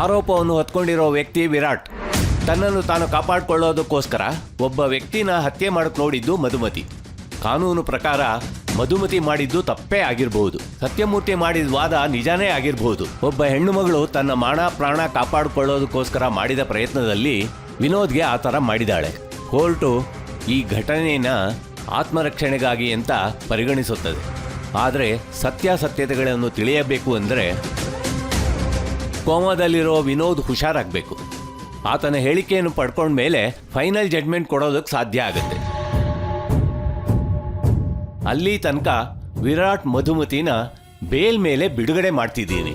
ಆರೋಪವನ್ನು ಹೊತ್ಕೊಂಡಿರೋ ವ್ಯಕ್ತಿ ವಿರಾಟ್. ತನ್ನನ್ನು ತಾನು ಕಾಪಾಡಿಕೊಳ್ಳೋದಕ್ಕೋಸ್ಕರ ಒಬ್ಬ ವ್ಯಕ್ತಿನ ಹತ್ಯೆ ಮಾಡಕ್ ನೋಡಿದ್ದು ಮಧುಮತಿ. ಕಾನೂನು ಪ್ರಕಾರ ಮಧುಮತಿ ಮಾಡಿದ್ದು ತಪ್ಪೇ ಆಗಿರಬಹುದು ಸತ್ಯಮೂರ್ತಿ ಮಾಡಿದ ವಾದ ನಿಜಾನೇ ಆಗಿರಬಹುದು ಒಬ್ಬ ಹೆಣ್ಣು ಮಗಳು ತನ್ನ ಮಾನ, ಪ್ರಾಣ ಕಾಪಾಡಿಕೊಳ್ಳೋದಕ್ಕೋಸ್ಕರ ಮಾಡಿದ ಪ್ರಯತ್ನದಲ್ಲಿ ವಿನೋದ್ಗೆ ಆ ಥರ ಮಾಡಿದಾಳೆ ಕೋರ್ಟು ಈ ಘಟನೆಯನ್ನ ಆತ್ಮರಕ್ಷಣೆಗಾಗಿ ಅಂತ ಪರಿಗಣಿಸುತ್ತದೆ. ಆದರೆ ಸತ್ಯಾಸತ್ಯತೆಗಳನ್ನು ತಿಳಿಯಬೇಕು ಅಂದರೆ ಕೋಮಾದಲ್ಲಿರೋ ವಿನೋದ್ ಹುಷಾರಾಗಬೇಕು. ಆತನ ಹೇಳಿಕೆಯನ್ನು ಪಡ್ಕೊಂಡ ಮೇಲೆ ಫೈನಲ್ ಜಡ್ಮೆಂಟ್ ಕೊಡೋದಕ್ಕೆ ಸಾಧ್ಯ ಆಗುತ್ತೆ. ಅಲ್ಲಿ ತನಕ ವಿರಾಟ್ ಮಧುಮತಿನ ಬೇಲ್ ಮೇಲೆ ಬಿಡುಗಡೆ ಮಾಡ್ತಿದ್ದೀನಿ.